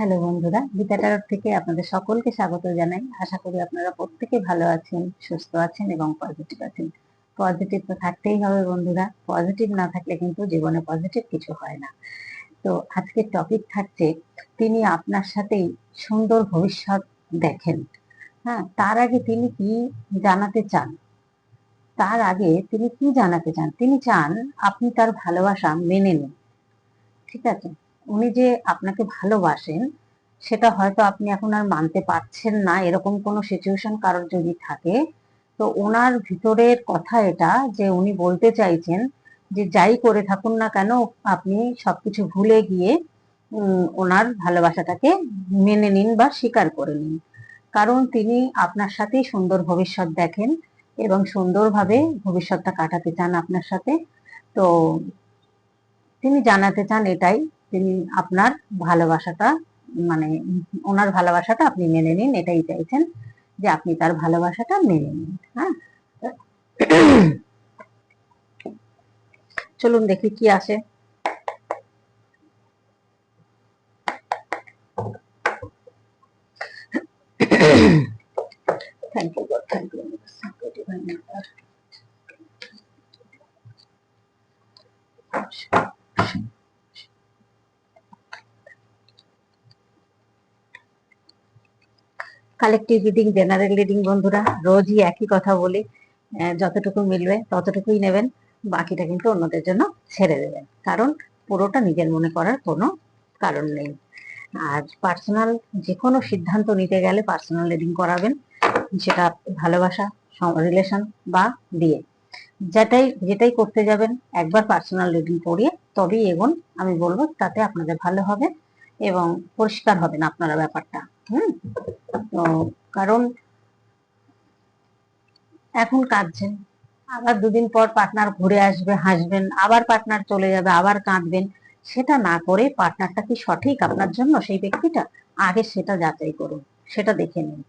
Hello বন্ধুরা গীতা টারট থেকে আপনাদের সকলকে স্বাগত জানাই। আশা করি আপনারা প্রত্যেকে ভালো আছেন, সুস্থ আছেন এবং পজিটিভ আছেন। পজিটিভ তো থাকতেই হবে বন্ধুরা পজিটিভ না থাকলে কিন্তু জীবনে পজিটিভ কিছু হয় না। তো আজকের টপিক থাকছে, তিনি আপনার সাথেই সুন্দর ভবিষ্যৎ দেখেন। হ্যাঁ তার আগে তিনি কি জানাতে চান? তার আগে তিনি কি জানাতে চান? তিনি চান, আপনি তার ভালোবাসা মেনে নিন। ঠিক আছে? উনি যে আপনাকে ভালোবাসেন, সেটা হয়তো আপনি এখন আর মানতে পারছেন না, এরকম কোনো সিচুয়েশন কারোর যদি থাকে। তো ওনার ভিতরের কথা এটা যে উনি বলতে চাইছেন যে যাই করে থাকুন না কেন, আপনি সবকিছু ভুলে গিয়ে ওনার ভালোবাসাটাকে মেনে নিন বা স্বীকার করে নিন। কারণ তিনি আপনার সাথেই সুন্দর ভবিষ্যৎ দেখেন এবং সুন্দরভাবে ভবিষ্যৎটা কাটাতে চান আপনার সাথে। তো তিনি জানাতে চান এটাই তিনি আপনার ভালোবাসাটা মানে ওনার ভালোবাসাটা আপনি মেনে নিন, এটাই চাইছেন যে আপনি তার ভালোবাসাটা মেনে নিন হ্যাঁ? চলুন দেখি কি আসে thank you God thank you divine mother collective reading general reading বন্ধুরা, রোজই একই কথা বলি যতটুকু মিলবে ততটুকুই নেবেন, বাকিটা কিন্তু অন্যদের জন্য ছেড়ে দেবেন, কারণ পুরোটা নিজের মনে করার কোনো কারণ নেই। আর পার্সোনাল যে কোনো সিদ্ধান্ত নিতে গেলে পার্সোনাল রিডিং করাবেন, সেটা ভালোবাসা রিলেশন বা বিয়ে। যেটাই যেটাই করতে যাবেন, একবার পার্সোনাল রিডিং করিয়ে তবেই এগোন আমি বলব তাতে আপনাদের ভালো হবে এবং পরিষ্কার হবেন আপনারা ব্যাপারটা। তো কারণ এখন কাঁদছেন। আবার দুদিন পর পার্টনার ঘুরে আসবে, হাসবেন, আবার পার্টনার চলে যাবে, আবার কাঁদবেন। সেটা না করে পার্টনারটা কি সঠিক আপনার জন্য? সেই ব্যক্তিটা আগে সেটা যাচাই করুন, সেটা দেখে নিন।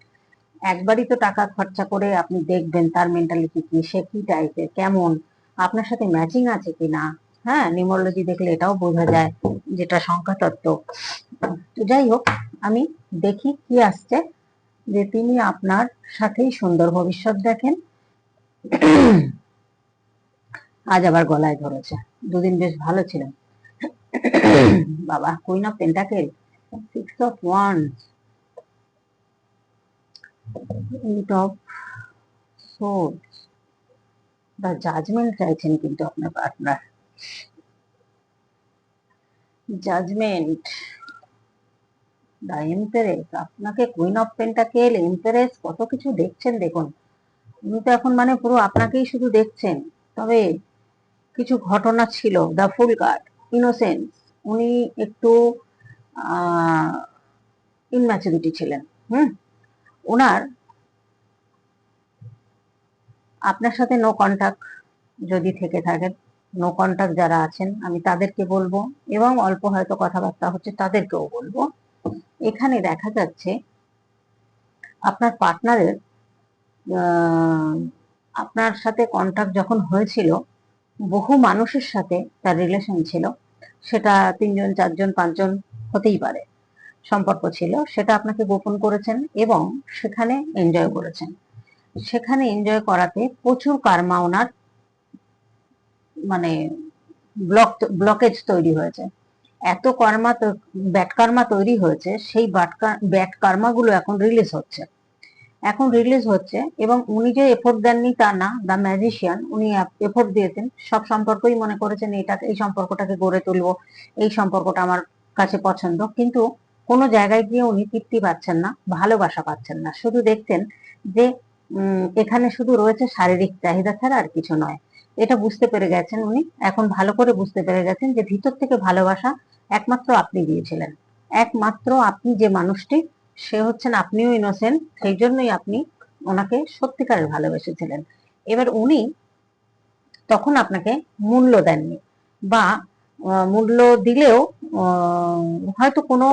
একবারই তো টাকা খরচা করে আপনি দেখবেন তার মেন্টালিটি কি, সে কি টাইপের কেমন, আপনার সাথে ম্যাচিং আছে কিনা? হ্যাঁ নিউমোলজি দেখলে এটাও বোঝা যায় যেটা সংখ্যা তত্ত্ব তো যাই হোক, আমি দেখি কি আসছে যে তিনি আপনার সাথেই সুন্দর ভবিষ্যৎ দেখেন। আজ আবার গলায় ধরেছে। দুদিন বেশ ভালো ছিলেন। বাবা queen of pentacle six of one eight of source বা জাজমেন্ট চাইছেন কিন্তু আপনার পার্টনার জাজমেন্ট দা এম্পারেস আপনাকে কুইন অফ পেন্টাকেল এম্পারেস কত কিছু দেখছেন দেখুন। উনি তো এখন মানে পুরো আপনাকেই শুধু দেখছেন। তবে কিছু ঘটনা ছিল। দ্য ফুল কার্ড ইনোসেন্স উনি একটু ইনম্যাচুরিটি ছিলেন। হুম? ওনার আপনার সাথে নো কন্টাক্ট যদি থেকে থাকেন নো কন্টাক্ট যারা আছেন, আমি তাদেরকে বলব এবং অল্প হয়তো কথাবার্তা হচ্ছে তাদেরকেও বলব। এখানে দেখা যাচ্ছে আপনার পার্টনারের আপনার সাথে কন্টাক্ট যখন হয়েছিল, বহু মানুষের সাথে তার রিলেশন ছিল। সেটা তিনজন, চারজন, পাঁচজন হতেই পারে, সম্পর্ক ছিল। সেটা আপনাকে গোপন করেছেন এবং সেখানে এনজয় করেছেন। সেখানে এনজয় করাতে প্রচুর কার্মা ওনার মানে ব্লক ব্লকেজ তৈরি হয়েছে। এত কর্মা ব্যাট কার্মা তৈরি হয়েছে, সেই ব্যাট কার্মাগুলো এখন রিলিজ হচ্ছে। এখন রিলিজ হচ্ছে এবং উনি যে এফোর্ট দেননি তা না দ্য ম্যাজিশিয়ান উনি এফোর্ট দিয়েছেন। সব সম্পর্কই মনে করেছেন এটা এই সম্পর্কটাকে গড়ে তুলবো, এই সম্পর্কটা আমার কাছে পছন্দ। কিন্তু কোনো জায়গায় গিয়ে উনি তৃপ্তি পাচ্ছেন না, ভালোবাসা পাচ্ছেন না। শুধু দেখছেন যে এখানে শুধু রয়েছে শারীরিক চাহিদা ছাড়া আর কিছু নয়। এটা বুঝতে পেরে গেছেন উনি। এখন ভালো করে বুঝতে পেরে গেছেন যে ভিতর থেকে ভালোবাসা একমাত্র আপনি দিয়েছিলেন। একমাত্র আপনি যে মানুষটি, সে হচ্ছেন আপনিও ইনোসেন্ট সেই জন্যই আপনি ওনাকে সত্যিকারের ভালোবেসেছিলেন। এবার উনি তখন আপনাকে মূল্য দেননি বা মূল্য দিলেও হয়তো কোনো,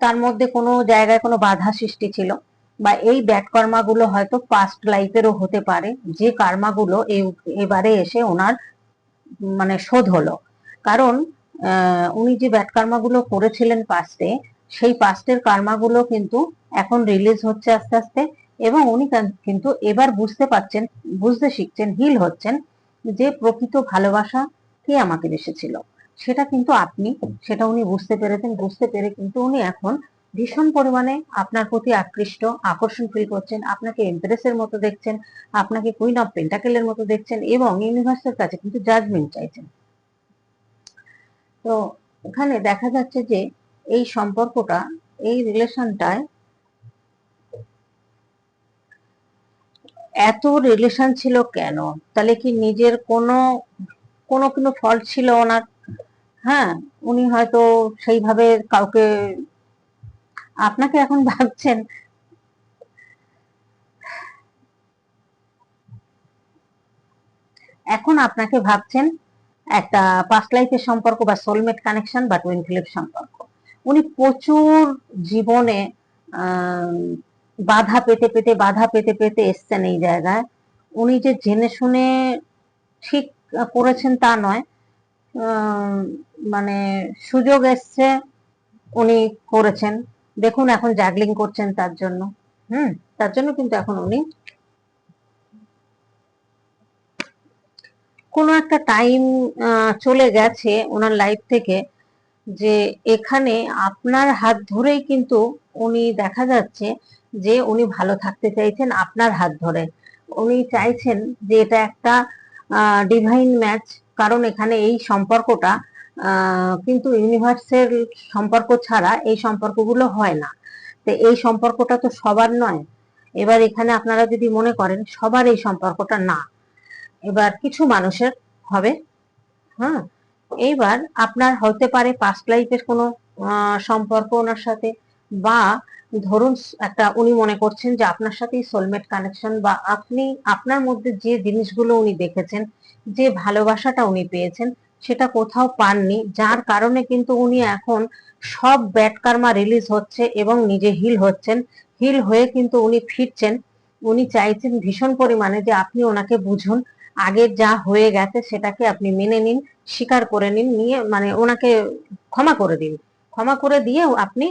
তার মধ্যে কোনো জায়গায় কোনো বাধা সৃষ্টি ছিল। বা এই ব্যাড কর্মাগুলো হয়তো পাস্ট লাইফেরও হতে পারে। যে কর্মাগুলো এবারে এসে ওনার মানে শোধ হলো। কারণ উনি যে ব্যাড কর্মাগুলো করেছিলেন পাস্টে সেই পাস্টের কার্মাগুলো কিন্তু এখন রিলিজ হচ্ছে আস্তে আস্তে এবং উনি কিন্তু এবার বুঝতে পারছেন, বুঝতে শিখছেন হিল হচ্ছেন যে প্রকৃত ভালোবাসা কে আমাকে বেসেছিল সেটা কিন্তু আপনি, সেটা উনি বুঝতে পেরেছেন, বুঝতে পেরে কিন্তু উনি এখন ভীষণ পরিমাণে আপনার প্রতি আকৃষ্ট, আকর্ষণ ফিল করছেন, আপনাকে এমপ্রেসের মতো দেখছেন, আপনাকে কুইন অফ পেন্টাকেলের মতো দেখছেন এবং ইউনিভার্সের কাছে কিন্তু জাজমেন্ট চাইছেন। তো এখানে দেখা যাচ্ছে যে এই সম্পর্কটা, এই রিলেশনটায় এত রিলেশন ছিল কেন? তাহলে কি নিজের কোনো কোনো কোনো ফল্ট ছিল ওনার? হ্যাঁ উনি হয়তো সেইভাবে কাউকে আপনাকে এখন ভাবছেন। এখন আপনাকে ভাবছেন একটা পাস্ট লাইফের সম্পর্ক বা সোলমেট কানেকশন বা টুইন ফ্লিপ সম্পর্ক। উনি প্রচুর জীবনে বাধা পেতে পেতে, বাধা পেতে পেতে এসছেন এই জায়গায়। উনি যে জেনে শুনে ঠিক করেছেন তা নয়। মানে সুযোগ এসছে উনি করেছেন। দেখুন এখন জাগলিং করছেন তার জন্য। হুম, তার জন্য কিন্তু এখন উনি কোনো একটা টাইম চলে গেছে ওনার লাইফ থেকে যে এখানে আপনার হাত ধরেই কিন্তু উনি দেখা যাচ্ছে যে উনি ভালো থাকতে চাইছেন আপনার হাত ধরে। উনি চাইছেন যে এটা একটা ডিভাইন ম্যাচ কারণ এখানে এই সম্পর্কটা কিন্তু ইউনিভার্সের সম্পর্ক ছাড়া এই সম্পর্কগুলো হয় না। তো এই সম্পর্কটা তো সবার নয়। এবার এখানে আপনারা যদি মনে করেন, সবার এই সম্পর্কটা না। এবার কিছু মানুষের হবে। হ্যাঁ এইবার আপনার হতে পারে পাস্ট লাইফের কোনো সম্পর্ক ওনার সাথে বা ধরুন একটা উনি মনে করছেন যে আপনার সাথেই সোলমেট কানেকশন বা আপনি, আপনার মধ্যে যে জিনিসগুলো উনি দেখেছেন, যে ভালোবাসাটা উনি পেয়েছেন সেটা কোথাও পাননি, যার কারণে কিন্তু উনি এখন সব ব্যাড কার্মা রিলিজ হচ্ছে এবং নিজে হিল হচ্ছেন। হিল হয়ে কিন্তু উনি ফিরছেন। উনি চাইছেন ভীষণ পরিমাণে যে আপনি ওনাকে বুঝুন আগের যা হয়ে গেছে সেটাকে আপনি মেনে নিন, স্বীকার করে নিন, নিয়ে মানে ওনাকে ক্ষমা করে দিন। ক্ষমা করে দিয়ে আপনি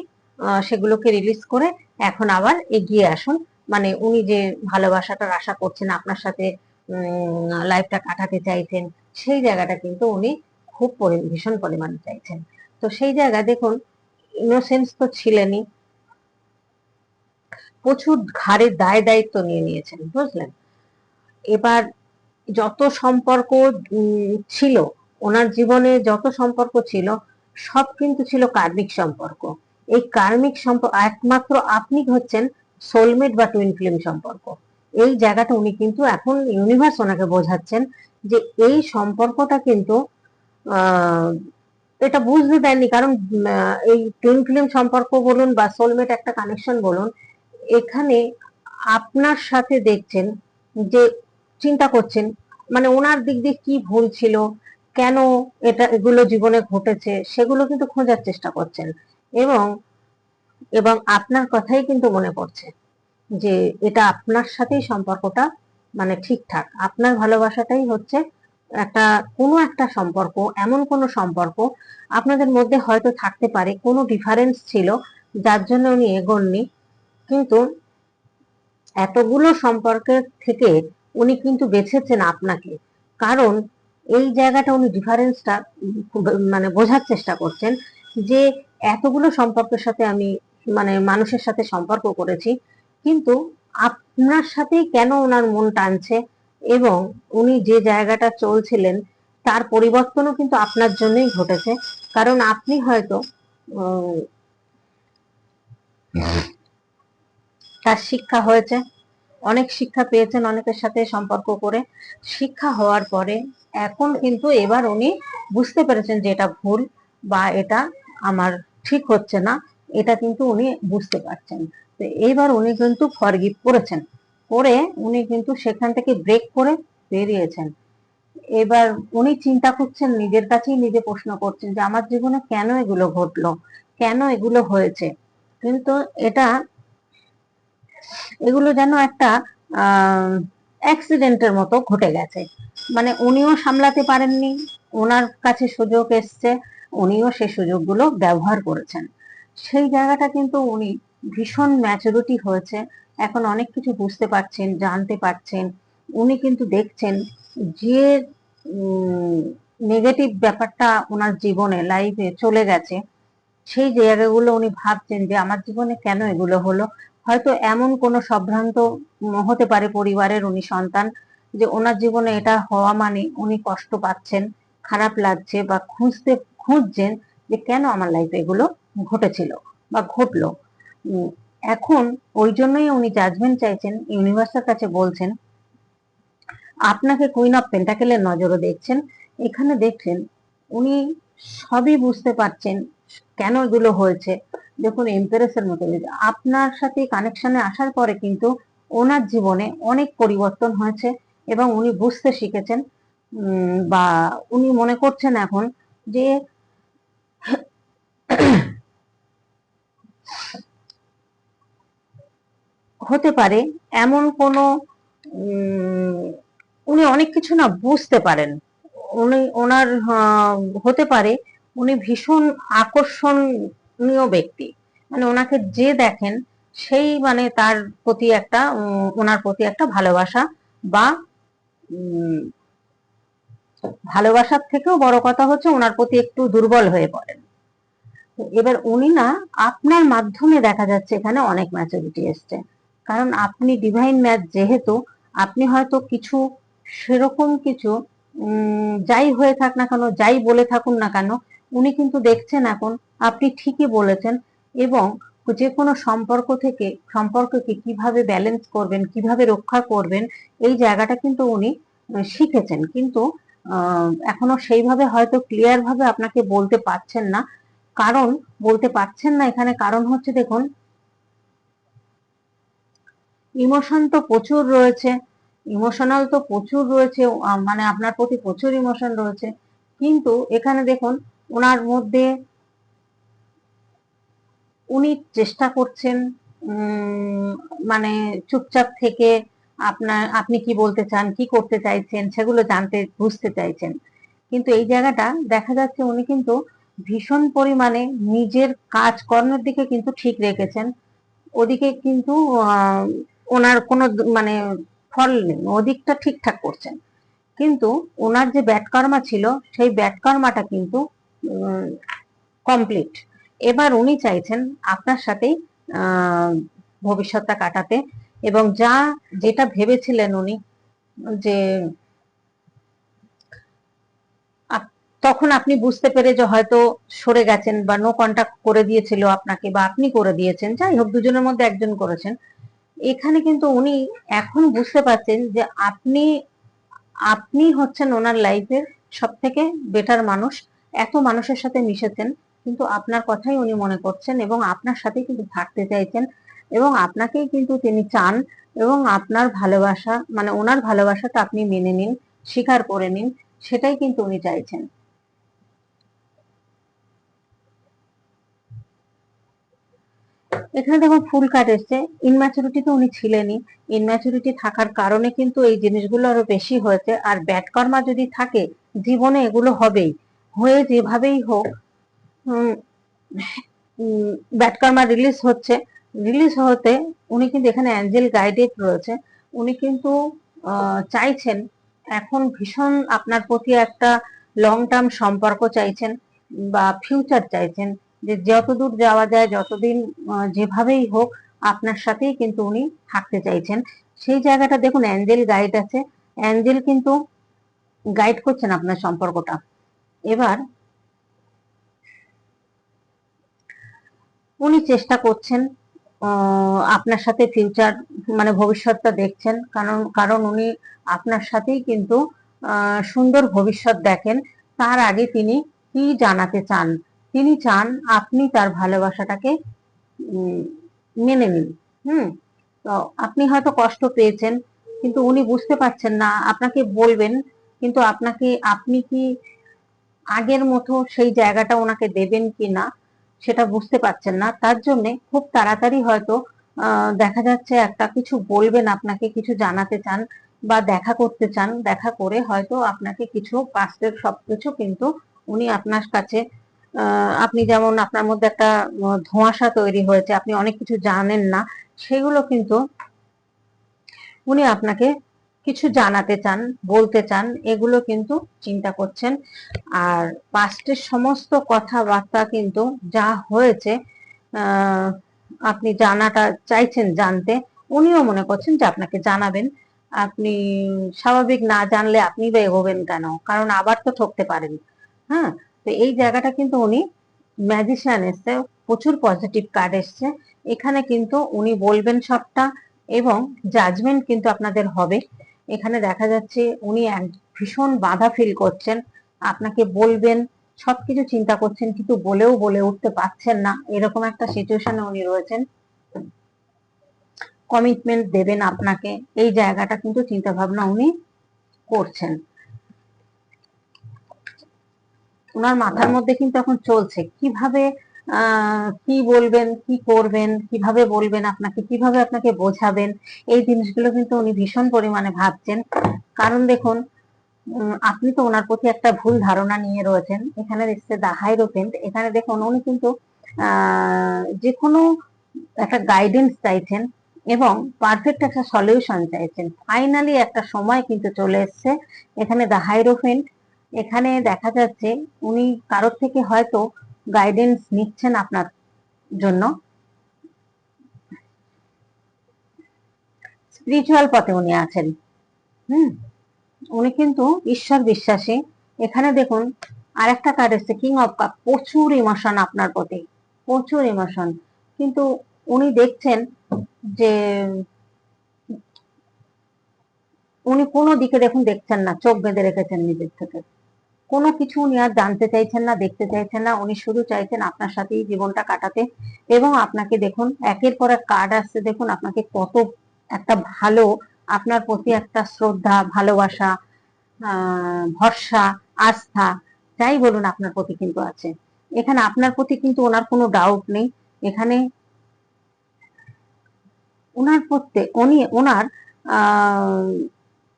সেগুলোকে রিলিজ করে এখন আবার এগিয়ে আসুন। মানে উনি যে ভালোবাসাটার আশা করছেন, আপনার সাথে লাইফটা কাটাতে চাইছেন সেই জায়গাটা কিন্তু উনি খুব ভীষণ পরিমাণে চাইছেন। তো সেই জায়গা দেখুন ইনোসেন্স তো ছিলেনই। প্রচুর ঘাড়ে দায় দায়িত্ব নিয়ে নিয়েছেন, বুঝলেন? এবার যত সম্পর্ক ছিল, ওনার জীবনে যত সম্পর্ক ছিল, সব কিন্তু ছিল কার্মিক সম্পর্ক। এই কার্মিক সম্পর্ক, একমাত্র আপনি হচ্ছেন সোলমেট বা টুইন ফিল্ম সম্পর্ক। এই জায়গাটা উনি কিন্তু এখন ইউনিভার্স ওনাকে বোঝাচ্ছেন যে এই সম্পর্কটা কিন্তু এটা বুঝতে দেননি। কারণ এই টুইন ফিল্ম সম্পর্ক বলুন বা সোলমেট একটা কানেকশন বলুন, এখানে আপনার সাথে দেখছেন যে চিন্তা করছেন মানে ওনার দিক দিয়ে কি ভুল ছিল, কেন এটা, এগুলো জীবনে ঘটেছে, সেগুলো কিন্তু খোঁজার চেষ্টা করছেন। এবং এবং আপনার কথাই কিন্তু মনে পড়ছে। যে এটা আপনার সাথেই সম্পর্কটা মানে ঠিকঠাক। আপনার ভালোবাসাটাই হচ্ছে একটা কোনো একটা সম্পর্ক, এমন কোনো সম্পর্ক আপনাদের মধ্যে হয়তো থাকতে পারে, কোনো ডিফারেন্স ছিল, যার জন্য উনি এগোননি। কিন্তু এতগুলো সম্পর্কের থেকে উনি কিন্তু বেছেছেন আপনাকে। কারণ এই জায়গাটা উনি ডিফারেন্সটা মানে বোঝার চেষ্টা করছেন যে এতগুলো সম্পর্কের সাথে আমি মানে মানুষের সাথে সম্পর্ক করেছি কিন্তু আপনার সাথেই কেন ওনার মন টানছে? এবং উনি যে জায়গাটা চলছিলেন তার পরিবর্তনও কিন্তু আপনার জন্যই ঘটেছে। কারণ আপনি হয়তো তার শিক্ষা হয়েছে। অনেক শিক্ষা পেয়েছেন অনেকের সাথে সম্পর্ক করে। শিক্ষা হওয়ার পরে এখন কিন্তু এবার উনি বুঝতে পেরেছেন যে এটা ভুল বা এটা আমার ঠিক হচ্ছে না। এটা কিন্তু উনি বুঝতে পারছেন। তো এইবার উনি কিন্তু ফরগিভ করেছেন। করে উনি কিন্তু সেখান থেকে ব্রেক করে বেরিয়েছেন। এবার উনি চিন্তা করছেন, নিজের কাছেই নিজে প্রশ্ন করছেন যে, আমার জীবনে কেন এগুলো ঘটলো? কেন এগুলো হয়েছে? কিন্তু এটা এগুলো যেন একটা অ্যাক্সিডেন্টের মতো ঘটে গেছে। মানে উনিও সামলাতে পারেননি, ওনার কাছে সুযোগ এসছে, উনিও সে সুযোগগুলো ব্যবহার করেছেন। সেই জায়গাটা কিন্তু উনি ভীষণ ম্যাচুরিটি হয়েছে। এখন অনেক কিছু বুঝতে পারছেন, জানতে পারছেন। উনি কিন্তু দেখছেন যে নেগেটিভ ব্যাপারটা ওনার জীবনে লাইফে চলে গেছে। সেই জায়গাগুলো উনি ভাবছেন যে, আমার জীবনে কেন এগুলো হলো? হয়তো এমন কোনো সম্ভ্রান্ত হতে পারে পরিবারের উনি সন্তান যে, ওনার জীবনে এটা হওয়া মানে উনি কষ্ট পাচ্ছেন, খারাপ লাগছে বা খুঁজতে, খুঁজছেন যে, কেন আমার লাইফে এগুলো ঘটেছিল বা ঘটলো? এখন ওই জন্যই উনি জাজমেন্ট চাইছেন ইউনিভার্সের কাছে বলছেন, আপনাকে কুইন অফ পেন্টাকেলের নজরও দেখছেন, এখানে দেখছেন উনি সবই বুঝতে পারছেন কেন এগুলো হয়েছে। দেখুন এমপ্রেসের মতো আপনার সাথে কানেকশনে আসার পরে কিন্তু ওনার জীবনে অনেক পরিবর্তন হয়েছে এবং উনি বুঝতে শিখেছেন বা উনি মনে করছেন এখন যে হতে পারে, এমন কোনো উনি অনেক কিছু না বুঝতে পারেন। উনি, ওনার হতে পারে উনি ভীষণ আকর্ষণীয় ব্যক্তি। মানে ওনাকে যে দেখেন, সেই মানে তার প্রতি একটা ওনার প্রতি একটা ভালোবাসা বা ভালোবাসার থেকেও বড় কথা হচ্ছে ওনার প্রতি একটু দুর্বল হয়ে পড়েন। এবার উনি না আপনার মাধ্যমে দেখা যাচ্ছে এখানে অনেক ম্যাচুরিটি এসছে। কারণ আপনি ডিভাইন ম্যাচ যেহেতু, আপনি হয়তো কিছু সেরকম কিছু যাই হয়ে থাক না কেন, যাই বলে থাকুন না কেন, উনি কিন্তু দেখছেন এখন, আপনি ঠিকই বলেছেন এবং যে কোনো সম্পর্ক থেকে, সম্পর্ককে কীভাবে ব্যালেন্স করবেন, কীভাবে রক্ষা করবেন, এই জায়গাটা কিন্তু উনি শিখেছেন। কিন্তু এখনও সেইভাবে হয়তো ক্লিয়ার ভাবে আপনাকে বলতে পারছেন না। কারণ, বলতে পারছেন না এখানে কারণ হচ্ছে দেখুন ইমোশন তো প্রচুর রয়েছে ইমোশনাল তো প্রচুর রয়েছে মানে আপনার প্রতি প্রচুর ইমোশন রয়েছে, কিন্তু এখানে দেখুন, ওনার মধ্যে উনি চেষ্টা করছেন মানে চুপচাপ থেকে আপনার, আপনি কি বলতে চান, কি করতে চাইছেন, সেগুলো জানতে, বুঝতে চাইছেন। কিন্তু এই জায়গাটা দেখা যাচ্ছে উনি কিন্তু ভীষণ পরিমাণে নিজের কাজ কর্মের দিকে কিন্তু ঠিক রেখেছেন। ওদিকে কিন্তু ওনার কোনো মানে ফল নেই, ওদিকটা ঠিকঠাক করছেন কিন্তু ওনার যে ব্যাটকর্মা ছিল, সেই ব্যাটকর্মাটা কিন্তু কমপ্লিট এবার উনি চাইছেন আপনার সাথেই ভবিষ্যৎটা কাটাতে এবং যা, যেটা ভেবেছিলেন উনি, যে তখন আপনি বুঝতে পেরে যে হয়তো সরে গেছেন বা নো কন্ট্যাক্ট করে দিয়েছিল আপনাকে বা আপনি করে দিয়েছেন, যাই হোক, দুজনের মধ্যে একজন করেছেন। এখানে কিন্তু উনি এখন বুঝতে পারছেন যে আপনি আপনি হচ্ছেন ওনার লাইফের সব থেকে বেটার মানুষ। এত মানুষের সাথে মিশেছেন, কিন্তু আপনার কথাই উনি মনে করছেন এবং আপনার সাথে কিন্তু থাকতে চাইছেন এবং আপনাকেই কিন্তু তিনি চান এবং আপনার ভালোবাসা মানে ওনার ভালোবাসাটা আপনি মেনে নিন, স্বীকার করে নিন, সেটাই কিন্তু উনি চাইছেন। এখানে দেখুন ফুল কাট এসছে। ইনম্যাচুরিটি তো উনি ছিলেনই। ইনম্যাচুরিটি থাকার কারণে কিন্তু এই জিনিসগুলো আরও বেশি হয়েছে। আর ব্যাট কর্মা যদি থাকে, জীবনে এগুলো হবেই। হয়ে যেভাবেই হোক ব্যাট কর্মা রিলিজ হচ্ছে। রিলিজ হতে উনি কিন্তু এখানে অ্যাঞ্জেল গাইডেড রয়েছে। উনি কিন্তু চাইছেন, এখন ভীষণ আপনার প্রতি একটা লং টার্ম সম্পর্ক চাইছেন বা ফিউচার চাইছেন। যে যতদূর যাওয়া যায়, যতদিন যেভাবেই হোক, আপনার সাথেই কিন্তু উনি থাকতে চাইছেন। সেই জায়গাটা দেখুন, অ্যাঞ্জেল গাইড আছে। অ্যাঞ্জেল কিন্তু গাইড করছেন আপনার সম্পর্কটা। এবার উনি চেষ্টা করছেন আপনার সাথে ফিউচার মানে ভবিষ্যৎটা দেখছেন। কারণ কারণ উনি আপনার সাথেই কিন্তু সুন্দর ভবিষ্যৎ দেখেন। তার আগে তিনি কি জানাতে চান? তিনি চান আপনি তার ভালোবাসাটাকে মেনে নিন। হুম? তো আপনি হয়তো কষ্ট পেয়েছেন, কিন্তু উনি বুঝতে পারছেন না, আপনাকে বলবেন, কিন্তু আপনাকে, আপনি কি আগের মতো সেই জায়গাটা ওনাকে দেবেন কি না, সেটা বুঝতে পারছেন না। তার জন্য খুব তাড়াতাড়ি হয়তো দেখা যাচ্ছে একটা কিছু বলবেন আপনাকে, কিছু জানাতে চান বা দেখা করতে চান, দেখা করে হয়তো আপনাকে কিছু পাস্টের সবকিছু কিন্তু উনি আপনার কাছে আপনি যেমন আপনার মধ্যে একটা ধোঁয়াশা তৈরি হয়েছে, আপনি অনেক কিছু জানেন না, সেগুলো কিন্তু উনি আপনাকে কিছু জানাতে চান, বলতে চান, এগুলো কিন্তু চিন্তা করছেন। আর পাস্টের সমস্ত কথাবার্তা কিন্তু যা হয়েছে আপনি জানাটা চাইছেন জানতে, উনিও মনে করছেন যে আপনাকে জানাবেন। আপনি স্বাভাবিক না জানলে আপনি বা এগোবেন কেন? কারণ আবার তো ঠকতে পারেন। হ্যাঁ? তো এই জায়গাটা কিন্তু উনি ম্যাজিশিয়ান এসছে প্রচুর পজিটিভ কার্ড এসছে। এখানে কিন্তু উনি বলবেন সবটা এবং জাজমেন্ট কিন্তু আপনাদের হবে। এখানে দেখা যাচ্ছে উনি ভীষণ বাধা ফিল করছেন। আপনাকে বলবেন সবকিছু চিন্তা করছেন কিন্তু বলেও বলে উঠতে পারছেন না। এরকম একটা সিচুয়েশনে উনি রয়েছেন। কমিটমেন্ট দেবেন আপনাকে। এই জায়গাটা কিন্তু চিন্তা ভাবনা উনি করছেন। ওনার মাথার মধ্যে কিন্তু এখন চলছে। কীভাবে কি বলবেন কি করবেন কীভাবে বলবেন আপনাকে কীভাবে আপনাকে বোঝাবেন এই জিনিসগুলো কিন্তু উনি ভীষণ পরিমাণে ভাবছেন। কারণ দেখুন আপনি তো ওনার প্রতি একটা ভুল ধারণা নিয়ে রয়েছেন। এখানে দেখছে দা হাইরোপেন্ট এখানে দেখুন উনি কিন্তু আহ যে কোনো একটা গাইডেন্স চাইছেন এবং পারফেক্ট একটা সলিউশন চাইছেন। ফাইনালি একটা সময় কিন্তু চলে এসছে। এখানে দা হাইরোফেন্ট এখানে দেখা যাচ্ছে উনি কারোর থেকে হয়তো গাইডেন্স নিচ্ছেন আপনার জন্য। স্পিরিচুয়াল পথে উনি আছেন। হুম? উনি কিন্তু ঈশ্বর বিশ্বাসী। এখানে দেখুন আর একটা কার্ড এসছে কিং অফ কাপ প্রচুর ইমোশন আপনার প্রতি, প্রচুর ইমোশন কিন্তু উনি দেখছেন যে, উনি কোনো দিকে দেখুন, দেখছেন না, চোখ বেঁধে রেখেছেন নিজের থেকে। কোনো কিছু উনি আর জানতে চাইছেন না, দেখতে চাইছেন না। উনি শুধু চাইছেন আপনার সাথেই জীবনটা কাটাতে। এবং আপনাকে দেখুন, একের পর এক কার্ড আসছে। দেখুন, আপনাকে কত একটা ভালো, আপনার প্রতি একটা শ্রদ্ধা, ভালোবাসা ভরসা, আস্থা, যাই বলুন আপনার প্রতি কিন্তু আছে। এখানে আপনার প্রতি কিন্তু ওনার কোনো ডাউট নেই। এখানে ওনার প্রত্যেক উনি, ওনার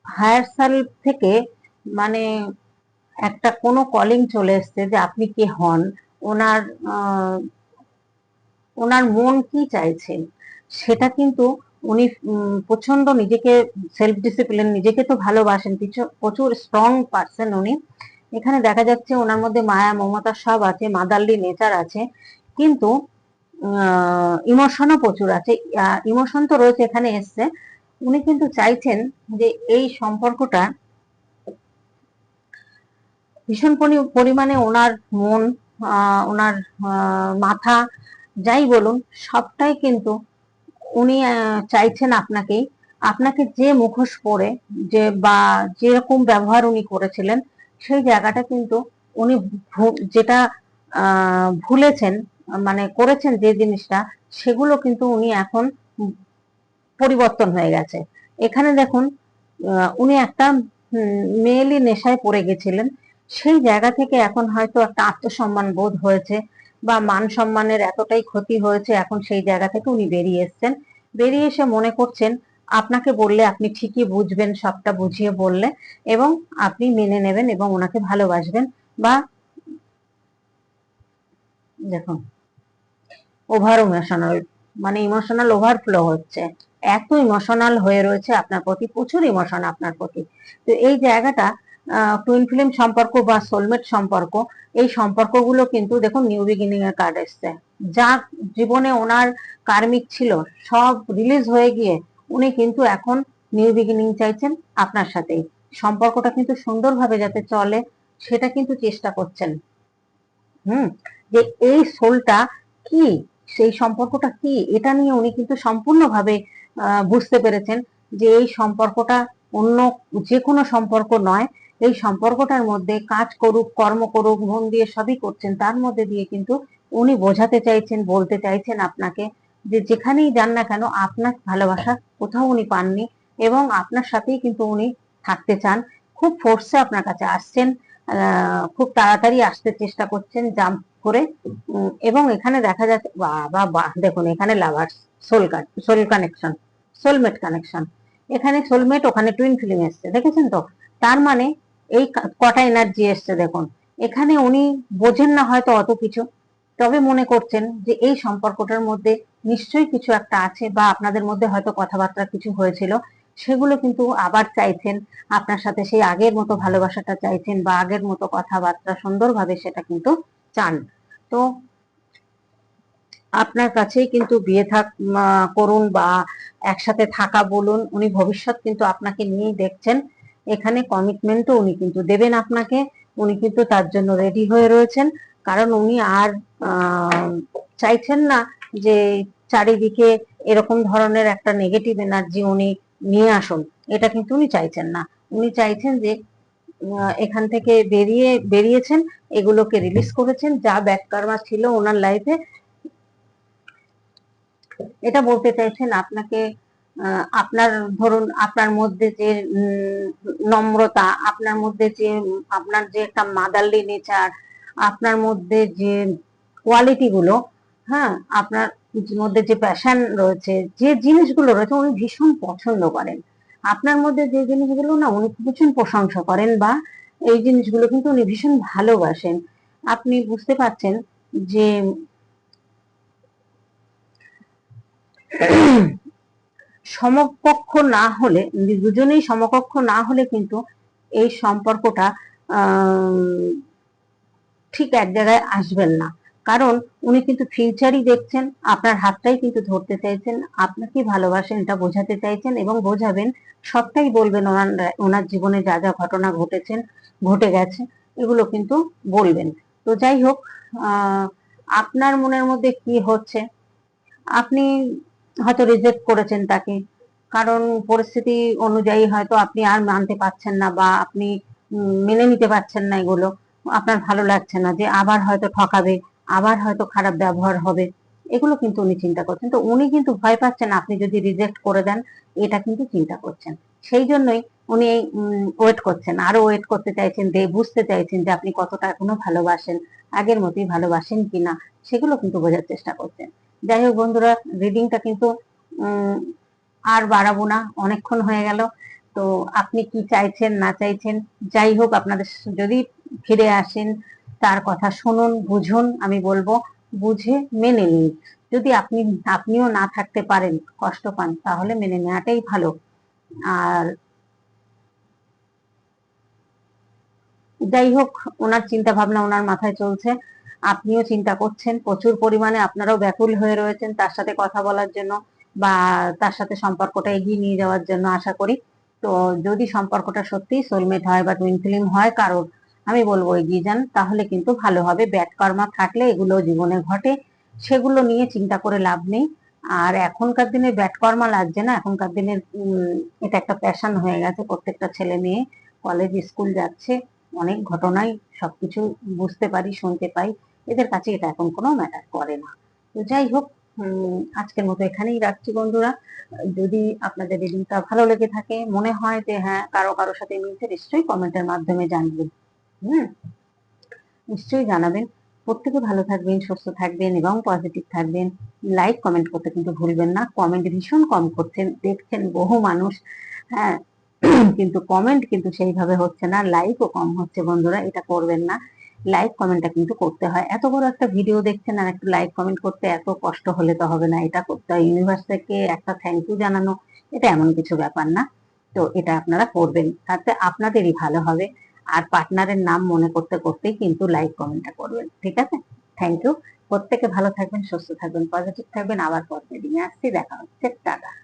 হায়ার সেলফ থেকে মানে একটা কোনো কলিং চলে এসছে যে আপনি কে হন, ওনার ওনার মন কি চাইছেন সেটা কিন্তু উনি প্রচণ্ড নিজেকে সেলফ ডিসিপ্লিন নিজেকে তো ভালোবাসেন প্রচুর স্ট্রং পার্সন উনি। এখানে দেখা যাচ্ছে ওনার মধ্যে মায়া, মমতা সব আছে, মাদারলি নেচার আছে, কিন্তু ইমোশনও প্রচুর আছে। ইমোশন তো রয়েছে এখানে এসছে। উনি কিন্তু চাইছেন যে এই সম্পর্কটা ভীষণ পরিমাণে ওনার মন ওনার মাথা, যাই বলুন, সবটাই কিন্তু উনি চাইছেন আপনাকেই আপনাকে যে মুখোশ পরে, যে বা যেরকম ব্যবহার উনি করেছিলেন, সেই জায়গাটা কিন্তু উনি যেটা ভুলেছেন মানে করেছেন যে জিনিসটা, সেগুলো কিন্তু উনি এখন পরিবর্তন হয়ে গেছে। এখানে দেখুন উনি একটা মেয়েলি নেশায় পড়ে গেছিলেন সেই জায়গা থেকে এখন হয়তো একটা আত্মসম্মান বোধ হয়েছে বা মান সম্মানের এতটাই ক্ষতি হয়েছে, এখন সেই জায়গা থেকে উনি বেরিয়ে এসেছেন। বেরিয়ে এসে মনে করছেন, আপনাকে বললে আপনি ঠিকই বুঝবেন, সবটা বুঝিয়ে বললে এবং আপনি মেনে নেবেন এবং ওনাকে ভালোবাসবেন। বা দেখুন ওভার ইমোশনাল মানে ইমোশনাল ওভারফ্লো হচ্ছে। এত ইমোশনাল হয়ে রয়েছে আপনার প্রতি, প্রচুর ইমোশন আপনার প্রতি। তো এই জায়গাটা টুইন ফিল্ম সম্পর্ক বা সোলমেট সম্পর্ক, এই সম্পর্কগুলো কিন্তু দেখুন নিউ বিগিনিং এর কার্ড এসছে। যা জীবনে ওনার কার্মিক ছিল, সব রিলিজ হয়ে গিয়ে উনি কিন্তু এখন নিউ বিগিনিং চাইছেন আপনার সাথেই। সম্পর্কটা কিন্তু সুন্দরভাবে যাতে চলে, সেটা কিন্তু চেষ্টা করছেন। হুম? যে এই সোলটা কি? সেই সম্পর্কটা কি? এটা নিয়ে উনি কিন্তু সম্পূর্ণভাবে বুঝতে পেরেছেন যে এই সম্পর্কটা অন্য যে কোনো সম্পর্ক নয় এই সম্পর্কটার মধ্যে কাজ করুক, কর্ম করুক, মন দিয়ে সবই করছেন, তার মধ্যে দিয়ে কিন্তু উনি বোঝাতে চাইছেন, বলতে চাইছেন আপনাকে যে যেখানেই যান না কেন আপনার ভালোবাসা কোথাও উনি পাননি এবং আপনার সাথেই কিন্তু উনি থাকতে চান। খুব ফোর্সে আপনার কাছে আসছেন খুব তাড়াতাড়ি আসতে চেষ্টা করছেন জাম্প করে এবং এখানে দেখা যাচ্ছে, বাবা, বাহ, দেখুন, এখানে lovers soul soul connection soulmate connection এখানে সোলমেট ওখানে টুইন ফিলিং এসছে, দেখেছেন তো? তার মানে এই কটা এনার্জি এসছে দেখুন। এখানে উনি বোঝেন না হয়তো অত কিছু, তবে মনে করছেন যে এই সম্পর্কটার মধ্যে নিশ্চয়ই কিছু একটা আছে বা আপনাদের মধ্যে হয়তো কথাবার্তা কিছু হয়েছিল, সেগুলো কিন্তু আবার চাইছেন, আপনার সাথে সেই আগের মতো ভালোবাসাটা চাইছেন বা আগের মতো কথাবার্তা সুন্দরভাবে সেটা কিন্তু চান। তো আপনার কাছেই কিন্তু বিয়ে থাক করুন বা একসাথে থাকা বলুন, উনি ভবিষ্যৎ কিন্তু আপনাকে নিয়েই দেখছেন। এখানে কমিটমেন্টও উনি কিন্তু দেবেন আপনাকে। উনি কিন্তু তার জন্য রেডি হয়ে রয়েছেন। কারণ উনি আর চাইছেন না যে চারিদিকে এরকম ধরনের একটা নেগেটিভ এনার্জি উনি নিয়ে আসুন। এটা কিন্তু উনি চাইছেন না। উনি চাইছেন যে এখান থেকে বেরিয়ে, বেরিয়েছেন, এগুলোকে রিলিজ করেছেন। যা ব্যাক কার্মা ছিল ওনার লাইফে এটা বলতে চাইছেন আপনাকে আপনার ধরুন আপনার মধ্যে যে নম্রতা, আপনার মধ্যে যে, আপনার যে একটা মাদারলি নেচার, আপনার মধ্যে যে কোয়ালিটি গুলো হ্যাঁ আপনার মধ্যে যে প্যাশন রয়েছে, যে জিনিসগুলো রয়েছে উনি ভীষণ পছন্দ করেন। আপনার মধ্যে যে জিনিসগুলো না উনি ভীষণ প্রশংসা করেন বা এই জিনিসগুলো কিন্তু উনি ভীষণ ভালোবাসেন। আপনি বুঝতে পারছেন যে সমকক্ষ না হলে দুজনেই সমকক্ষ না হলে কিন্তু এই সম্পর্কটা ঠিক এক জায়গায় আসবেন না। কারণ উনি কিন্তু ফিউচারই দেখছেন, আপনার হাতটাই কিন্তু ধরতে চাইছেন আপনাকে ভালোবাসেন এটা বোঝাতে চাইছেন এবং বোঝাবেন, সবটাই বলবেন ওনার ওনার জীবনে যা যা ঘটনা ঘটেছেন, ঘটে গেছে, এগুলো কিন্তু বলবেন। তো যাই হোক আপনার মনের মধ্যে কি হচ্ছে? আপনি হয়তো রিজেক্ট করেছেন তাকে। কারণ পরিস্থিতি অনুযায়ী হয়তো আপনি আর মানতে পারছেন না বা আপনি মেনে নিতে পারছেন না এগুলো। আপনার ভালো লাগছে না যে আবার হয়তো ঠকাবে, আবার হয়তো খারাপ ব্যবহার হবে। এগুলো কিন্তু উনি চিন্তা করছেন। তো উনি কিন্তু ভয় পাচ্ছেন আপনি যদি রিজেক্ট করে দেন, এটা কিন্তু চিন্তা করছেন। সেই জন্যই উনি ওয়েট করছেন। আরও ওয়েট করতে চাইছেন যে বুঝতে চাইছেন যে আপনি কতটা এখনও ভালোবাসেন, আগের মতোই ভালোবাসেন কিনা, সেগুলো কিন্তু বোঝার চেষ্টা করছেন। যাই হোক বন্ধুরা রিডিংটা কিন্তু আর বাড়াবো না, অনেকক্ষণ হয়ে গেল। তো আপনি কি চাইছেন, না চাইছেন যাই হোক আপনাদের যদি ফিরে আসেন, তার কথা শুনুন, বুঝুন, আমি বলব, বুঝে মেনে নিন। যদি আপনি, আপনিও না থাকতে পারেন, কষ্ট পান, তাহলে মেনে নেওয়াটাই ভালো। আর যাই হোক ওনার চিন্তা ভাবনা ওনার মাথায় চলছে। আপনিও চিন্তা করছেন, প্রচুর পরিমাণে আপনারাও ব্যাকুল হয়ে রয়েছেন তার সাথে কথা বলার জন্য বা তার সাথে সম্পর্কটা এগিয়ে নিয়ে যাওয়ার জন্য আশা করি। তো যদি সম্পর্কটা সত্যি সোলমেট হয় বা টুইন ফিল্ম হয় কারোর, আমি বলব এগিয়ে যান, তাহলে কিন্তু ভালো হবে। ব্যাড কর্মা থাকলে এগুলো জীবনে ঘটে, সেগুলো নিয়ে চিন্তা করে লাভ নেই। আর এখনকার দিনে ব্যাড কর্মা লাগছে না, এখনকার দিনের এটা একটা প্যাশন হয়ে গেছে প্রত্যেকটা ছেলে মেয়ে। কলেজ, স্কুল যাচ্ছে, অনেক ঘটনাই সবকিছু বুঝতে পারি, শুনতে পাই। এদের কাছে এটা এখন কোনো ম্যাটার করে না। তো যাই হোক আজকের মতো এখানেই রাখছি বন্ধুরা। যদি আপনাদের রিডিংটা ভালো লেগে থাকে, মনে হয় যে হ্যাঁ কারও কারোর সাথে মিলছে, নিশ্চয়ই কমেন্টের মাধ্যমে জানবেন হুম? নিশ্চয়ই জানাবেন। প্রত্যেকে ভালো থাকবেন, সুস্থ থাকবেন এবং পজিটিভ থাকবেন। লাইক কমেন্ট করতে কিন্তু ভুলবেন না। কমেন্ট ভীষণ কম করছেন। দেখছেন বহু মানুষ। হ্যাঁ কিন্তু কমেন্ট কিন্তু সেইভাবে হচ্ছে না। লাইকও কম হচ্ছে বন্ধুরা, এটা করবেন না। লাইক কমেন্টটা কিন্তু করতে হয়। এত বড় একটা ভিডিও দেখছেন আর একটু লাইক কমেন্ট করতে এত কষ্ট হলে তো হবে না। এটা করতে হয় ইউনিভার্স থেকে একটা থ্যাংক ইউ জানানো, এটা এমন কিছু ব্যাপার না। তো এটা আপনারা করবেন, তাতে আপনাদেরই ভালো হবে। আর পার্টনারের নাম মনে করতে করতেই কিন্তু লাইক কমেন্টটা করবেন, ঠিক আছে? থ্যাংক ইউ প্রত্যেকে ভালো থাকবেন, সুস্থ থাকবেন পজিটিভ থাকবেন। আবার পর নিয়ে আসছি, দেখা হচ্ছে। টাটা।